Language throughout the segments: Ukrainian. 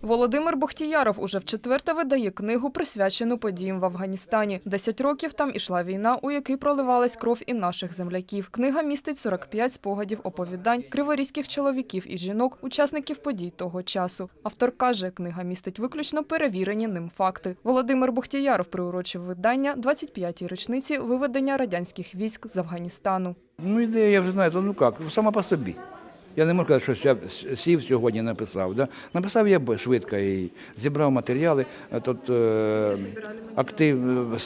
Володимир Бохтіяров уже вчетверте видає книгу, присвячену подіям в Афганістані. Десять років там ішла війна, у якій проливалась кров і наших земляків. Книга містить 45 спогадів оповідань криворізьких чоловіків і жінок, учасників подій того часу. Автор каже, книга містить виключно перевірені ним факти. Володимир Бухтіяров приурочив видання 25-й річниці виведення радянських військ з Афганістану. Ну, ідея, я вже знаю, ну як, сама по собі. Я не можу казати, що я сів сьогодні написав. Да? Написав я швидко і зібрав матеріали. Тут е, актив, е,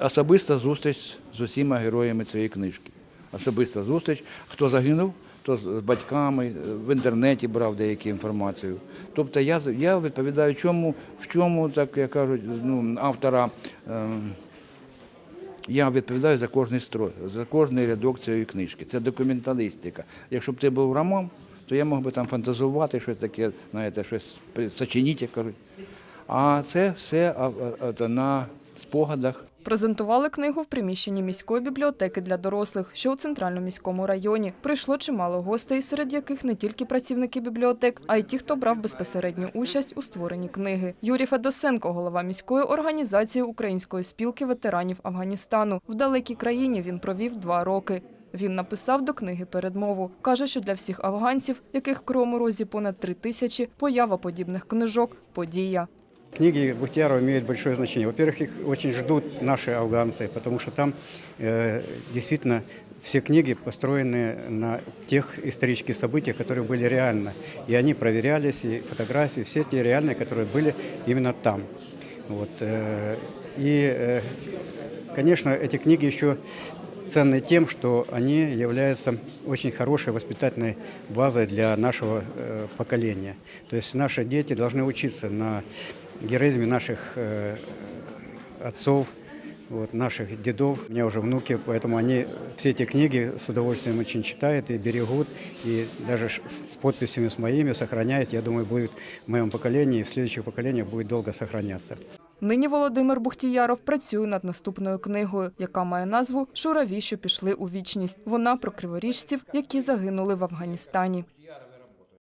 особиста зустріч з усіма героями цієї книжки. Особиста зустріч. Хто загинув, хто з батьками, е, в інтернеті брав деяку інформацію. Тобто я, я відповідаю, чому, в чому, так як кажуть, ну, автора. Е, я відповідаю за кожний строй, за кожний рядок цієї книжки. Це документалістика. Якщо б це був роман, то я мог би там фантазувати, щось таке, знаєте, щось сочиніть, як кажуть. А це все на спогадах. Презентували книгу в приміщенні міської бібліотеки для дорослих, що у центральному міському районі. Прийшло чимало гостей, серед яких не тільки працівники бібліотек, а й ті, хто брав безпосередню участь у створенні книги. Юрій Федосенко, голова міської організації Української спілки ветеранів Афганістану. В далекій країні він провів два роки. Він написав до книги передмову. Каже, що для всіх афганців, яких в Розі понад три тисячі, поява подібних книжок подія. Книги Бухтиярова имеют большое значение. Во-первых, их очень ждут наши афганцы, потому что там э, действительно все книги построены на тех исторических событиях, которые были реально. И они проверялись, и фотографии, все те реальные, которые были именно там. Вот, э, и, э, конечно, эти книги еще ценны тем, что они являются очень хорошей воспитательной базой для нашего э, поколения. То есть наши дети должны учиться на героизме наших э, отцов, вот, наших дедов. У меня уже внуки, поэтому они все эти книги с удовольствием очень читают и берегут, и даже с подписями с моими сохраняют. Я думаю, будет в моем поколении и в следующих поколениях будет долго сохраняться. Нині Володимир Бухтіяров працює над наступною книгою, яка має назву Шураві, що пішли у вічність. Вона про криворіжців, які загинули в Афганістані.